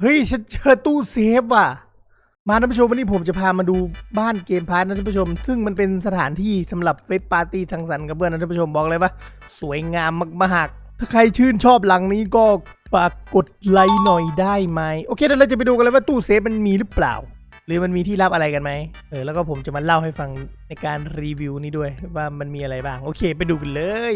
เฮ้ยฉันเจอตู้เซฟว่ะ มาท่านผู้ชมวันนี้ผมจะพามาดูบ้านเกมพาร์ทนะท่านผู้ชม ซึ่งมันเป็นสถานที่สำหรับเว็บปาร์ตี้ทังสรรค์กับเพื่อนนะท่านผู้ชมบอกเลยว่าสวยงามมากๆ ถ้าใครชื่นชอบหลังนี้ก็ฝากกดไลค์หน่อยได้ไหมโอเคเดี๋ยวเราจะไปดูกันเลยว่าตู้เซฟมันมีหรือเปล่า หรือมันมีที่ลับอะไรกันไหมเออแล้วก็ผมจะมาเล่าให้ฟังในการรีวิวนี้ด้วยว่ามันมีอะไรบ้าง โอเค ไปดูกันเลย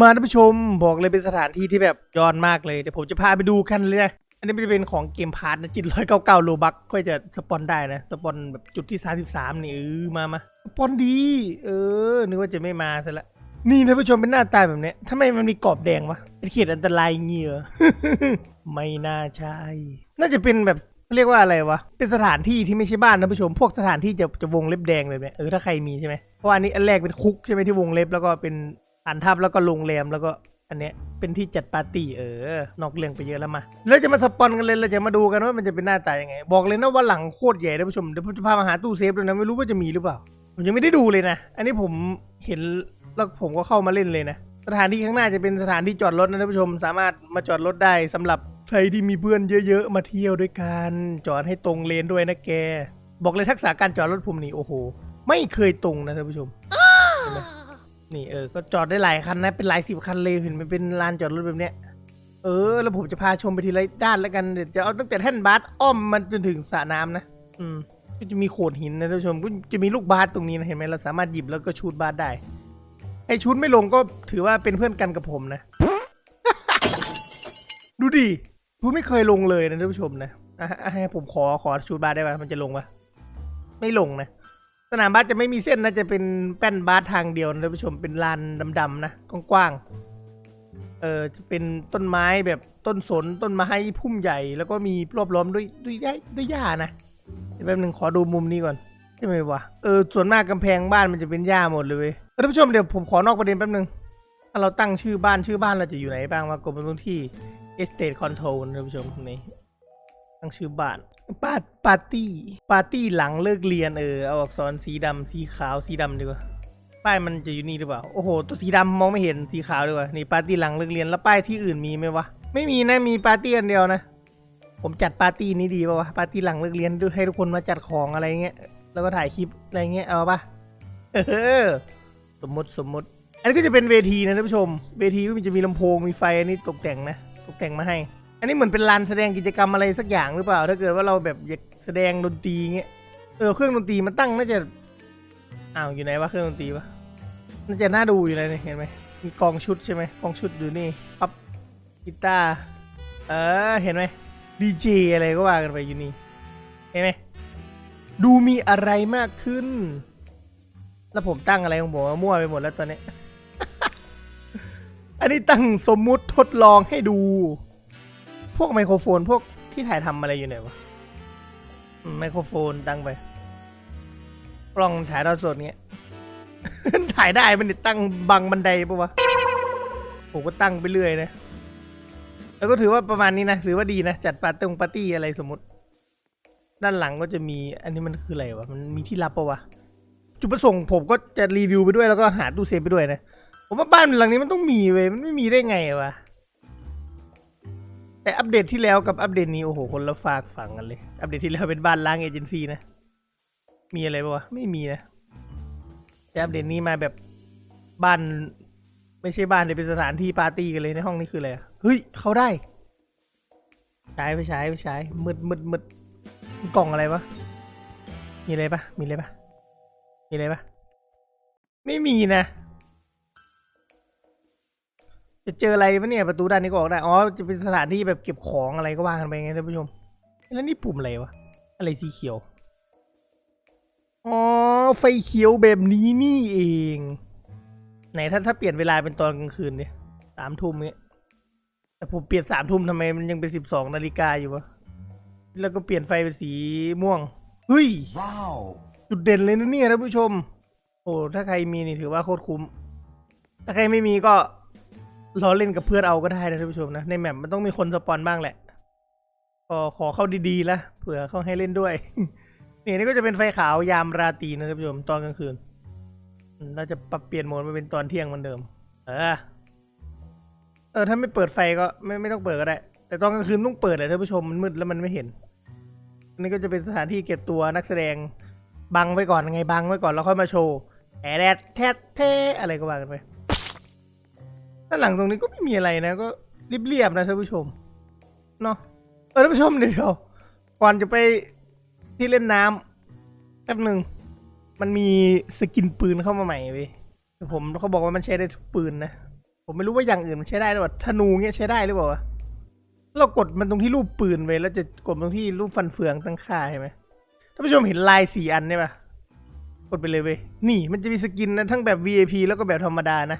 มาท่านผู้ชมบอกเลยเป็นสถานที่ที่แบบยอดมากเลยเดี๋ยวผมจะพาไปดูกันเลยนะ อันนี้มันจะเป็นของเกมพาร์ทนะจิตร้อยเก้าเก้าโลบักก็จะสปอนได้นะ สปอนแบบจุดที่33นี่เออมามาสปอนดี เออ นึกว่าจะไม่มาซะละ นี่ท่านผู้ชมเป็นหน้าตาแบบเนี้ยทำไมมันมีกรอบแดงวะเป็นเขตอันตรายเงี้ยไม่น่าใช่ น่าจะเป็นแบบเรียกว่าอะไรวะ เป็นสถานที่ที่ไม่ใช่บ้านนะผู้ชม พวกสถานที่จะจะวงเล็บแดงเลยเนี่ยเออถ้าใครมีใช่ไหมเพราะอันนี้อันแรกเป็นคุกใช่ไหมที่วงเล็บแล้วก็เป็นฐานทัพแล้วก็โรงแรมแล้วก็ อันเนี้ยเป็นที่จัดปาร์ตี้เออนอกเรื่องไปเยอะแล้วมาแล้วจะมาสปอนกันเลยเราจะมาดูกันว่ามันจะเป็นหน้าตายังไง บอกเลยนะว่าหลังโคตรใหญ่นผู้ชมเดี๋ยวผมจะพามาหาตู้เซฟด้วยนะไม่รู้ว่าจะมีหรือเปล่าผมยังไม่ได้ดูเลยนะ อันนี้ผมเห็นแล้วผมก็เข้ามาเล่นเลยนะสถานที่ข้างหน้าจะเป็นสถานที่จอดรถนะท่านผู้ชมสามารถมาจอดรถได้สำหรับใครที่มีเพื่อนเยอะๆมาเที่ยวด้วยกันจอดให้ตรงเลนด้วยนะแก บอกเลยทักษะการจอดรถผมนี่โอ้โห ไม่เคยตรงนะท่านผู้ชม นี่เออ ก็จอดได้หลายคันนะ เป็นหลายสิบคันเลยเห็นมันเป็นลานจอดรถแบบเนี้ย เออ แล้วผมจะพาชมไปทีละด้านแล้วกัน เดี๋ยวจะเอาตั้งแต่แท่นบาสอ้อมมันจนถึงสระน้ำนะ อืม ก็จะมีโขดหินนะท่านผู้ชม ก็จะมีลูกบาสตรงนี้นะเห็นไหมเราสามารถหยิบแล้วก็ชูดบาสได้ ไอชุดไม่ลงก็ถือว่าเป็นเพื่อนกันกับผมนะ ดูดิชุดไม่เคยลงเลยนะท่านผู้ชมนะอะให้ผมขอขอชุดบาสได้ปะมันจะลงปะไม่ลงนะ สนามบาสจะไม่มีเส้นนะจะเป็นแป้นบาสทางเดียวนะท่านผู้ชมเป็นลานดำๆนะกว้างๆเออจะเป็นต้นไม้แบบต้นสนต้นไม้พุ่มใหญ่ แล้วก็มีรอบล้อมด้วยด้วยหญ้าด้วยหญ้านะเดี๋ยวแป๊บนึงขอดูมุมนี้ก่อนใช่ไหมวะเออส่วนมากกำแพงบ้านมันจะเป็นหญ้าหมดเลยเว้ยท่านผู้ชมเดี๋ยวผมขอนอกประเด็นแป๊บนึงถ้าเราตั้งชื่อบ้านชื่อบ้านเราจะอยู่ไหนบ้างวะกดไปตรงที่ estate control ท่านผู้ชมนี่ ตั้งชื่อบ้านปาปาร์ตี้ปาร์ตี้หลังเลิกเรียนเออเอาอักษรสีดำสีขาวสีดำดีกว่าป้ายมันจะอยู่นี่หรือเปล่าโอ้โหตัวสีดำมองไม่เห็นสีขาวดีกว่านี่ปาร์ตี้หลังเลิกเรียนแล้วป้ายที่อื่นมีไหมวะไม่มีนะมีปาร์ตี้อันเดียวนะ ผมจัดปาร์ตี้นี้ดีป่าวะปาร์ตี้หลังเลิกเรียนดูให้ทุกคนมาจัดของอะไรเงี้ยแล้วก็ถ่ายคลิปอะไรเงี้ยเอาปะเออสมมติสมมติ อันนี้ก็จะเป็นเวทีนะท่านผู้ชม เวทีก็จะมีลำโพงมีไฟอันนี้ตกแต่งนะ ตกแต่งมาให้ อันนี้เหมือนเป็นลานแสดงกิจกรรมอะไรสักอย่างหรือเปล่า ถ้าเกิดว่าเราแบบอยากแสดงดนตรีเงี้ยเออเครื่องดนตรีมันตั้งน่าจะอ้าวอยู่ไหนวะเครื่องดนตรีวะน่าจะน่าดูอยู่เลยเนี่ยเห็นไหมมีกองชุดใช่ไหมกองชุดอยู่นี่ปั๊บกีตาร์เออเห็นไหมดีเจอะไรก็ว่ากันไปอยู่นี่เห็นไหมดูมีอะไรมากขึ้น แล้วผมตั้งอะไรของผมมั่วไปหมดแล้วตอนนี้ อันนี้ตั้งสมมุติทดลองให้ดู พวกไมโครโฟนพวกที่ถ่ายทำอะไรอยู่ไหนวะไมโครโฟนตั้งไป กล้องถ่ายทอดสดเงี้ย ถ่ายได้มันตั้งบังบันไดปะวะผมก็ตั้งไปเรื่อยนะ แล้วก็ถือว่าประมาณนี้นะถือว่าดีนะ จัดปาร์ตี้ปาร์ตี้อะไรสมมติ ด้านหลังก็จะมี อันนี้มันคืออะไรวะ มันมีที่ลับปะวะ จุดประสงค์ผมก็จะรีวิวไปด้วยแล้วก็หาตู้เซฟไปด้วยนะ ผมว่าบ้านหลังนี้มันต้องมีเว้ย มันไม่มีได้ไงวะ แต่อัปเดตที่แล้วกับอัปเดตนี้โอ้โหคนละฝากฝังกันเลย อัปเดตที่แล้วเป็นบ้านล้างเอเจนซี่นะ มีอะไรปะวะไม่มีนะ แต่อัปเดตนี้มาแบบบ้าน ไม่ใช่บ้านแต่เป็นสถานที่ปาร์ตี้กันเลยในห้องนี้คืออะไรเฮ้ยเขาได้ใช้ไปใช้ไปใช้มืดมืดมืดกล่องอะไรวะมีอะไรปะมีอะไรปะมีอะไรปะไม่มีนะ จะเจออะไรปะเนี่ยประตูด้านนี้ก็ออกได้อ๋อจะเป็นสถานที่แบบเก็บของอะไรก็ว่ากันไปไงท่านผู้ชมแล้วนี่ปุ่มอะไรวะอะไรสีเขียวอ๋อไฟเขียวแบบนี้นี่เอง ไหนถ้าถ้าเปลี่ยนเวลาเป็นตอนกลางคืนเนี่ยสามทุ่มเนี้ยแต่ผมเปลี่ยนสามทุ่มทำไมมันยังเป็นสิบสองนาฬิกาอยู่วะแล้วก็เปลี่ยนไฟเป็นสีม่วงเฮ้ย Wow. จุดเด่นเลยนะเนี่ยท่านผู้ชม โอ้ถ้าใครมีนี่ถือว่าโคตรคุ้ม ถ้าใครไม่มีก็ รอเล่นกับเพื่อนเอาก็ได้นะท่านผู้ชมนะ ในแมปมันต้องมีคนสปอนบ้างแหละก็ขอเข้าดีๆละเผื่อเข้าให้เล่นด้วย นี่นี่ก็จะเป็นไฟขาวยามราตรีนะท่านผู้ชมตอนกลางคืน เราจะปรับเปลี่ยนโหมดมาเป็นตอนเที่ยงเหมือนเดิม เออ เออถ้าไม่เปิดไฟก็ไม่ไม่ต้องเปิดก็ได้ แต่ตอนกลางคืนต้องเปิดอะท่านผู้ชมมันมืดแล้วมันไม่เห็นนนี้ก็จะเป็นสถานที่เก็บตัวนักแสดงบังไว้ก่อนไงบังไว้ก่อนแล้วค่อยมาโชว์แอดแดดแทดเทอะไรก็ว่ากันไป ด้านหลังตรงนี้ก็ไม่มีอะไรนะก็เรียบๆนะท่านผู้ชมเนาะเออท่านผู้ชมเดี๋ยวก่อนจะไปที่เล่นน้ำแป๊บหนึ่งมันมีสกินปืนเข้ามาใหม่เว้ยแต่ผมเขาบอกว่ามันใช้ได้ทุกปืนนะผมไม่รู้ว่าอย่างอื่นมันใช้ได้หรือเปล่าธนูเงี้ยใช้ได้หรือเปล่าเรากดมันตรงที่รูปปืนไว้แล้วจะกดตรงที่รูปฟันเฟืองตั้งค่าใช่ไหมท่านผู้ชมเห็นลายสี่อันเนี่ยปะกดไปเลยเว้ยนี่มันจะมีสกินนะทั้งแบบ VIP แล้วก็แบบธรรมดานะ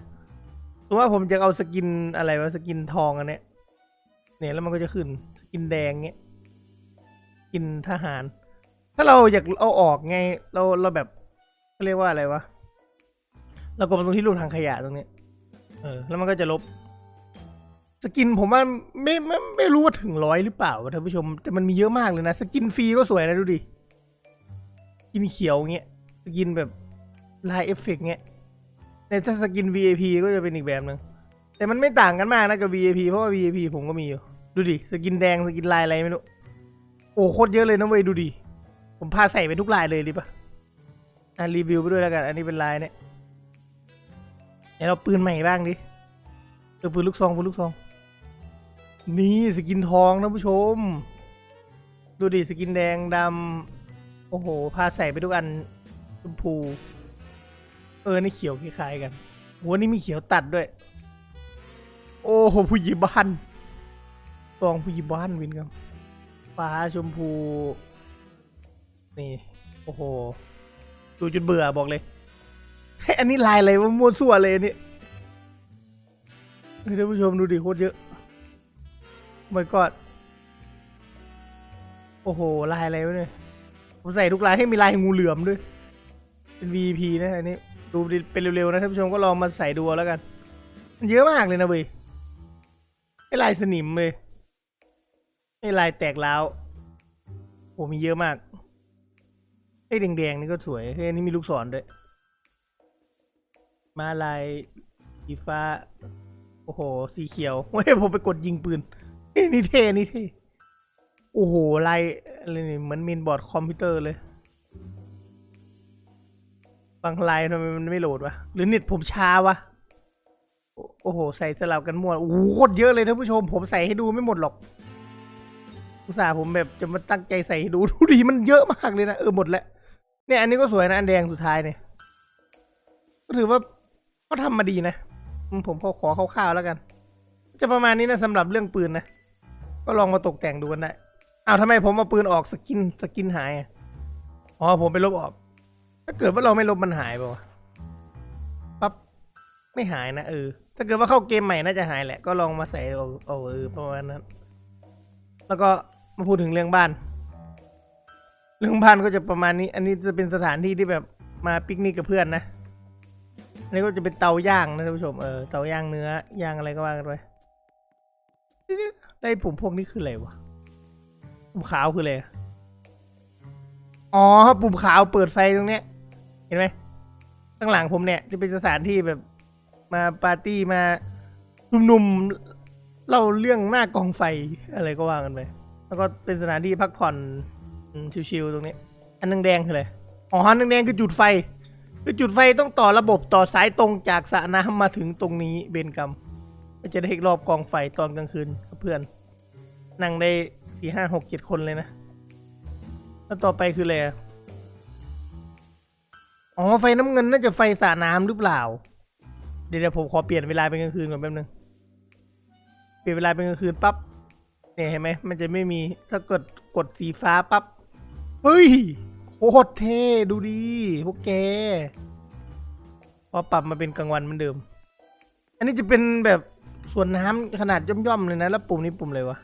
สมมติว่าผมจะเอาสกินอะไรวะสกินทองอันเนี้ยเนี่ยแล้วมันก็จะขึ้นสกินแดงเงี้ยสกินทหาร ถ้าเราอยากเอาออกไง เราเราแบบเขาเรียกว่าอะไรวะเรากดมาตรงที่รูปทางขยะตรงเนี้ยเออ แล้วมันก็จะลบ สกินผมว่าไม่ไม่ไม่รู้ว่าถึงร้อยหรือเปล่าท่านผู้ชม แต่มันมีเยอะมากเลยนะ สกินฟรีก็สวยนะดูดิสกินเขียวเงี้ย สกินแบบลายเอฟเฟกต์เงี้ย ในถ้าสกิน VIP ก็จะเป็นอีกแบบหนึ่งแต่มันไม่ต่างกันมากนะกับ VIP เพราะว่า VIP ผมก็มีอยู่ ดูดิ สกินแดงสกินลายอะไรไม่รู้ โอ้โคตรเยอะเลยนะเว้ยดูดิ ผมพาใส่ไปทุกลายเลยดิปะอะรีวิวไปด้วยแล้วกัน อันนี้เป็นลายเนี่ยเดี๋ยวเราปืนใหม่บ้างดิเออปืนลูกซองปืนลูกซอง นี่สกินทองนะผู้ชม ดูดิสกินแดงดำโอ้โห พาใส่ไปทุกอันชมพู เออนี่เขียวคล้ายๆกันหัวนี่มีเขียวตัดด้วย โอ้โหผู้หญิงบ้านตองผู้หญิงบ้านวินครับฟ้าชมพู นี่ โอ้โห ดูจนเบื่อบอกเลยเฮ้ยอันนี้ลายอะไรวะมั่วซั่วเลยอันนี่เฮ้ยท่านผู้ชมดูดิโคตรเยอะไม่กอดโอ้โห ลายอะไรวะเนี่ยผมใส่ทุกลายให้มีลายงูเหลือมด้วย เป็น VP นะอันนี้ ดูเป็นเร็วๆนะท่านผู้ชมก็ลองมาใส่ดูแล้วกัน มันเยอะมากเลยนะเว้ยไอลายสนิมเลยไอลายแตกแล้วโอ้มีเยอะมากไอ้แดงๆนี่ก็สวยเฮ้ยอันนี้มีลูกศรด้วย มาลายสีฟ้า โอ้โห สีเขียวเฮ้ยผมไปกดยิงปืนนี่เท่นี่เท่โอ้โหลายอะไรนี่เหมือนมินบอร์ดคอมพิวเตอร์เลยางไลายทำไมมันไม่โหลดวะ หรือเน็ตผมช้าวะ โอ้โห ใส่สลับกันมั่ว โอ้โหโคตรเยอะเลยท่านผู้ชม ผมใส่ให้ดูไม่หมดหรอก อุตส่าห์ผมแบบจะมาตั้งใจใส่ให้ดูดูดีมันเยอะมากเลยนะ เออหมดแล้ว เนี่ยอันนี้ก็สวยนะ อันแดงสุดท้ายเนี่ย ก็ถือว่าก็ทำมาดีนะ ผมขอขอคร่าวๆแล้วกัน จะประมาณนี้นะสำหรับเรื่องปืนนะ ก็ลองมาตกแต่งดูกันได้ อ้าวทำไมผมเอาปืนออกสกินสกินหายอ๋อผมไปลบออก ถ้าเกิดว่าเราไม่ลบมันหายป่ะปั๊บไม่หายนะเออ ถ้าเกิดว่าเข้าเกมใหม่น่าจะหายแหละ ก็ลองมาใส่เอาเอาเออประมาณนั้น แล้วก็มาพูดถึงเรื่องบ้าน เรื่องบ้านก็จะประมาณนี้ อันนี้จะเป็นสถานที่ที่แบบมาปิกนิกกับเพื่อนนะอันนี้ก็จะเป็นเตาย่างนะท่านผู้ชม เออ เตาย่างเนื้อย่างอะไรก็ว่ากันไปได้ปุ่มพวกนี้คืออะไรวะ ปุ่มขาวคืออะไรอะอ๋อ ปุ่มขาวเปิดไฟตรงเนี้ย เห็นไหมข้างหลังผมเนี่ย จะเป็นสถานที่แบบมาปาร์ตี้มาหนุ่มๆเล่าเรื่องหน้ากองไฟอะไรก็ว่ากันไปแล้วก็เป็นสถานที่พักผ่อนชิลๆตรงนี้ อันนึงแดงคืออะไรอ๋ออันนึงแดงคือจุดไฟ คือจุดไฟต้องต่อระบบต่อสายตรงจากสระน้ำมาถึงตรงนี้เบนกรรมก็จะได้รอบกองไฟตอนกลางคืนกับเพื่อน นั่งได้สี่ห้าหกเจ็ดคนเลยนะ แล้วต่อไปคืออะไร อ๋อไฟน้ำเงินน่าจะไฟสระน้ำหรือเปล่า เดี๋ยวผมขอเปลี่ยนเวลาเป็นกลางคืนก่อนแป๊บนึง เปลี่ยนเวลาเป็นกลางคืนปั๊บ เนี่ยเห็นไหมมันจะไม่มีถ้ากดกดสีฟ้าปั๊บ เฮ้ยโคตรเท่ดูดิพวกแกพอปรับมาเป็นกลางวันเหมือนเดิม อันนี้จะเป็นแบบส่วนน้ำขนาดย่อมๆเลยนะ แล้วปุ่มนี้ปุ่มอะไรวะ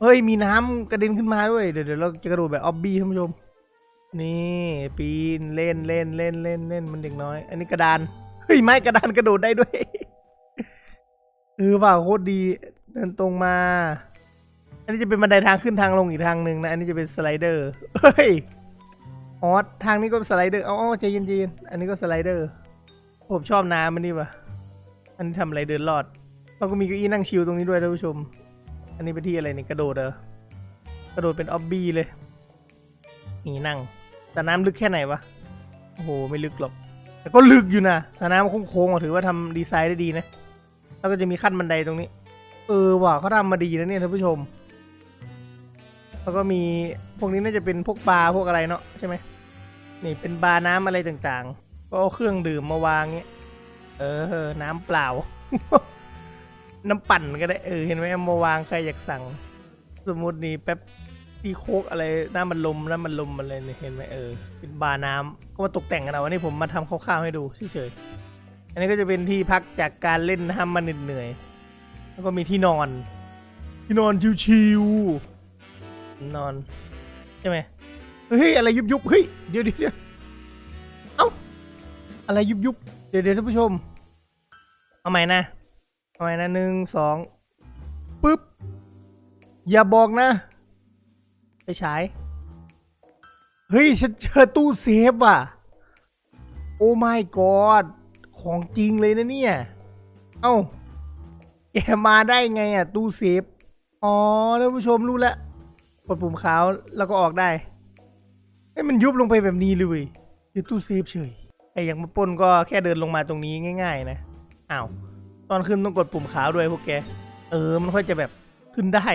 เฮ้ยมีน้ำกระเด็นขึ้นมาด้วย เดี๋ยวเดี๋ยวเราจะกระโดดแบบออบบี้ท่านผู้ชม นี่ปีนเล่นเล่นเล่นเล่นเล่นมันเด็กน้อย อันนี้กระดานเฮ้ยไม้กระดานกระโดดได้ด้วยเออว่าโคตรดีเดินตรงมา อันนี้จะเป็นบันไดทางขึ้นทางลงอีกทางหนึ่งนะ อันนี้จะเป็นสไลเดอร์เฮ้ยออทางนี้ก็สไลเดอร์อ๋อใจเย็นๆอันนี้ก็สไลเดอร์ผมชอบน้ำมันนี่ว่ะอันนี้ทำอะไรเดินรอดเราก็มีเก้าอี้นั่งชิลตรงนี้ด้วยท่านผู้ชม อันนี้เป็นที่อะไรเนี่ยกระโดดเหรอกระโดดเป็นออบบี้เลยนี่นั่ง สระน้ำลึกแค่ไหนวะ โอ้โห ไม่ลึกหรอก แต่ก็ลึกอยู่นะสระน้ำโค้งๆถือว่าทำดีไซน์ได้ดีนะ แล้วก็จะมีขั้นบันไดตรงนี้ เออว่ะเขาทำมาดีนะเนี่ยท่านผู้ชม แล้วก็มีพวกนี้น่าจะเป็นพวกบาร์พวกอะไรเนาะใช่ไหมนี่เป็นบาร์น้ำอะไรต่างๆ ก็เอาเครื่องดื่มมาวางเงี้ย เออ น้ำเปล่า น้ำปั่นก็ได้ เออ เห็นไหมเอามาวางใครอยากสั่ง สมมตินี่แป๊บ ที่โคกอะไรน้ำมันลมน้ำมันลมอะไรเนี่ยเห็นไหมเออเป็นบาร์น้ำก็มาตกแต่งกันเอาวันนี้ผมมาทำคร่าวๆให้ดูเฉยๆอันนี้ก็จะเป็นที่พักจากการเล่นน้ำมันเหนื่อยแล้วก็มีที่นอน ที่นอนชิวๆนอนใช่ไหมเฮ้ยอะไรยุบยุบเฮ้ยเดี๋ยวเดี๋ยวเอ้าอะไรยุบยุบเดี๋ยวเดี๋ยวท่านผู้ชมเอาใหม่นะเอาใหม่นะหนึ่งสองปึ๊บอย่าบอกนะ ไปฉายเฮ้ย ฉันเจอตู้เซฟว่ะ โอ้ my god ของจริงเลยนะเนี่ย เอ้า แกมาได้ไงอะ ตู้เซฟ อ๋อท่านผู้ชมรู้แล้ว กดปุ่มขาวแล้วก็ออกได้ให้มันยุบลงไปแบบนี้เลยเว้ยอยู่ตู้เซฟเฉย ไอ้อย่างมาป้นก็แค่เดินลงมาตรงนี้ง่าย ๆ นะอ้าว ตอนขึ้นต้องกดปุ่มขาวด้วยพวกแก เออ มันค่อยจะแบบขึ้นได้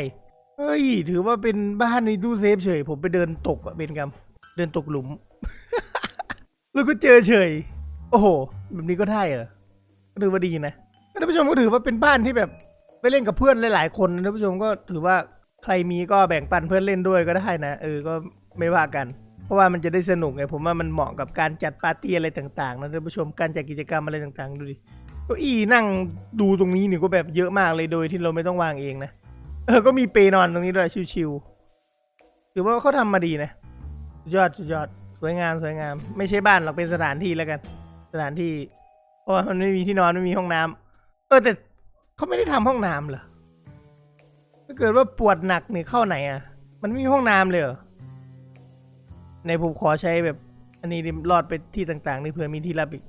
เฮ้ย ถือว่าเป็นบ้านในตู้เซฟเฉย ผมไปเดินตกอะเป็นกรรมเดินตกหลุม แล้วก็เจอเฉย โอ้โห แบบนี้ก็ได้เหรอถือว่าดีนะท่านผู้ชมก็ถือว่าเป็นบ้านที่แบบไปเล่นกับเพื่อนหลาย ๆ คนท่านผู้ชมก็ถือว่าใครมีก็แบ่งปันเพื่อนเล่นด้วยก็ได้นะเออก็ไม่ว่ากัน เพราะว่ามันจะได้สนุกไงผมว่ามันเหมาะกับการจัดปาร์ตี้อะไรต่างๆนะท่านผู้ชมการจัดกิจกรรมอะไรต่างๆ ดูดิเก้าอี้นั่งดูตรงนี้นี่ก็แบบเยอะมากเลยโดยที่เราไม่ต้องวางเองนะ เออ ก็มีเปนอนตรงนี้ด้วยชิวๆถือว่าเขาทำมาดีนะสุดยอดสุดยอดสวยงามสวยงาม ไม่ใช่บ้านหรอกเป็นสถานที่แล้วกัน สถานที่ เพราะว่ามันไม่มีที่นอนไม่มีห้องน้ำเออแต่เขาไม่ได้ทำห้องน้ำเหรอถ้าเกิดว่าปวดหนักนี่เข้าไหนอะ มันไม่มีห้องน้ำเลยเหรอในผมขอใช้แบบ อันนี้รอดไปที่ต่างๆนี่เผื่อมีที่รับอีก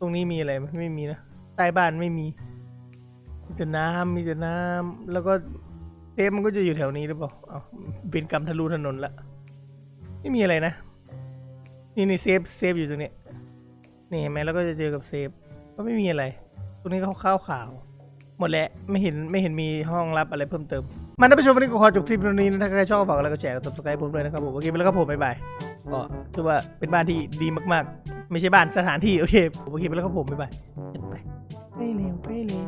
ตรงนี้มีอะไรไม่มีนะใต้บ้านไม่มี มีแต่น้ำมีแต่น้ำแล้วก็เทปมันก็จะอยู่แถวนี้หรือเปล่าอ้าวเป็นกรรมทะลุถนนละไม่มีอะไรนะ นี่นี่เซฟเซฟอยู่ตรงนี้นี่เห็นไหมแล้วก็จะเจอกับเซฟก็ไม่มีอะไร ตรงนี้ก็ข้าวขาวหมดแล้วไม่เห็นไม่เห็นมีห้องรับอะไรเพิ่มเติมมาท่านผู้ชมวันนี้ก็ขอจบคลิปตรงนี้นะถ้าใครชอบฝากกดไลค์กดแชร์กด subscribe ผมด้วยนะครับผมโอเคไปแล้วครับผมบ๊ายบายก็ถือว่าเป็นบ้านที่ดีมากๆ ไม่ใช่บ้านสถานที่โอเคโอเคไปแล้วครับผมบ๊ายบายไปไปเร็วไปเร็ว